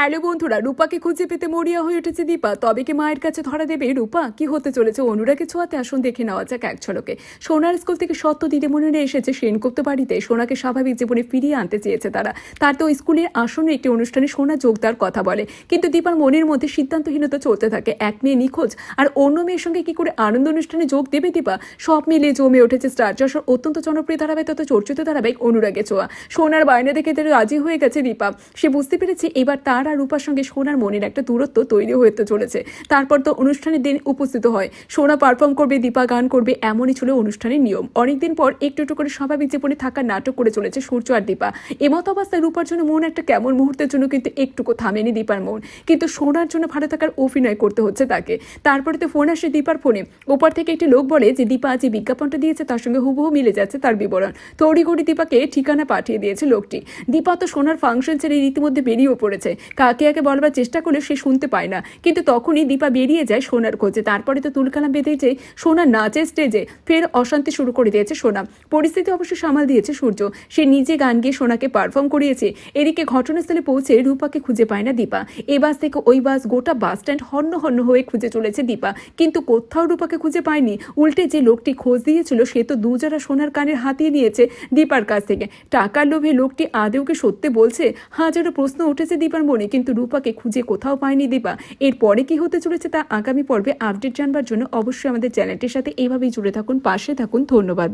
Hello বন্ধুরা, রূপাকে খুঁজে পেতে মরিয়া হয়ে উঠেছে দীপা। তবে কি মায়ের কাছে ধরা দেবে রূপা? কি হতে চলেছে? অনুরাগে ছোঁয়াতে আসুন, দেখে নেওয়া যাক এক ঝলকে। সোনার স্কুল থেকে সত্য দিদিমণিরা এসেছে সেনগুপ্ত বাড়িতে সোনাকে স্বাভাবিক জীবনে ফিরিয়ে আনতে চেয়েছে তারা। তার তো স্কুলের আসনে একটি অনুষ্ঠানে সোনা যোগ দেওয়ার কথা বলে। কিন্তু দীপার মনের মধ্যে সিদ্ধান্তহীনতা চলতে থাকে। এক মেয়ে নিখোঁজ, আর অন্য মেয়ের সঙ্গে কি করে আনন্দ অনুষ্ঠানে যোগ দেবে দীপা? সব মিলিয়ে জমে উঠেছে স্টার যশোর অত্যন্ত জনপ্রিয় ধারাবাহিক তথা চর্চিত ধারাবাহিক অনুরাগে ছোঁয়া। সোনার বায়না দেখে তারা রাজি হয়ে গেছে দীপা। সে বুঝতে পেরেছে এবার তার আর রূপার সঙ্গে সোনার মনের একটা দূরত্ব তৈরি হতে চলেছে। তারপর তো অনুষ্ঠানের দিন উপস্থিত হয়। সোনা পারফর্ম করবে, দীপা গান করবে, এমনই ছিল অনুষ্ঠানের নিয়ম। অনেকদিন পর একটু একটু করে স্বাভাবিক জীবনে থাকার নাটক করে চলেছে সূর্য আর দীপা। এমত অবস্থায় রূপার জন্য মন একটা কেমন মুহূর্তের জন্য কিন্তু একটুকু থামেনি দীপার মন। কিন্তু সোনার জন্য ভালো থাকার অভিনয় করতে হচ্ছে তাকে। তারপরে তো ফোন আসে দীপার ফোনে। ওপার থেকে একটি লোক বলে যে, দীপা যে বিজ্ঞাপনটা দিয়েছে, তার সঙ্গে হুবহু মিলে যাচ্ছে তার বিবরণ। তড়িঘড়ি দীপাকে ঠিকানা পাঠিয়ে দিয়েছে লোকটি। দীপা তো সোনার ফাংশন ছেড়ে রীতিমধ্যে বেরিয়েও পড়েছে। কাকে আগে বলবার চেষ্টা করলে সে শুনতে পায় না। কিন্তু তখনই দীপা বেরিয়ে যায় সোনার খোঁজে। তারপরে তো তুলকালাম বেঁধেছে সোনা নাচে স্টেজে ফের অশান্তি শুরু করে দিয়েছে সোনা। পরিস্থিতি অবশ্য সামাল দিয়েছে সূর্য। সে নিজে গান গিয়ে সোনাকে পারফর্ম করিয়েছে। এদিকে ঘটনাস্থলে পৌঁছে রূপাকে খুঁজে পায় না দীপা। এ বাস থেকে ওই বাস গোটা বাস স্ট্যান্ড হন্য হন্য হয়ে খুঁজে চলেছে দীপা। কিন্তু কোথাও রূপাকে খুঁজে পায়নি। উল্টে যে লোকটি খোঁজ দিয়েছিল, সে তো দুজারা সোনার কানের হাতিয়ে নিয়েছে দীপার কাছ থেকে। টাকার লোভে লোকটি আদেও কি সত্যি বলছে? হাজারো প্রশ্ন উঠেছে দীপার মনে। কিন্তু রূপাকে খুঁজে কোথাও পায়নি দীপা। এরপরে কি হতে চলেছে তা আগামী পর্বে আপডেট জানবার জন্য অবশ্যই আমাদের চ্যানেলটির সাথে এইভাবেই জুড়ে থাকুন, পাশে থাকুন। ধন্যবাদ।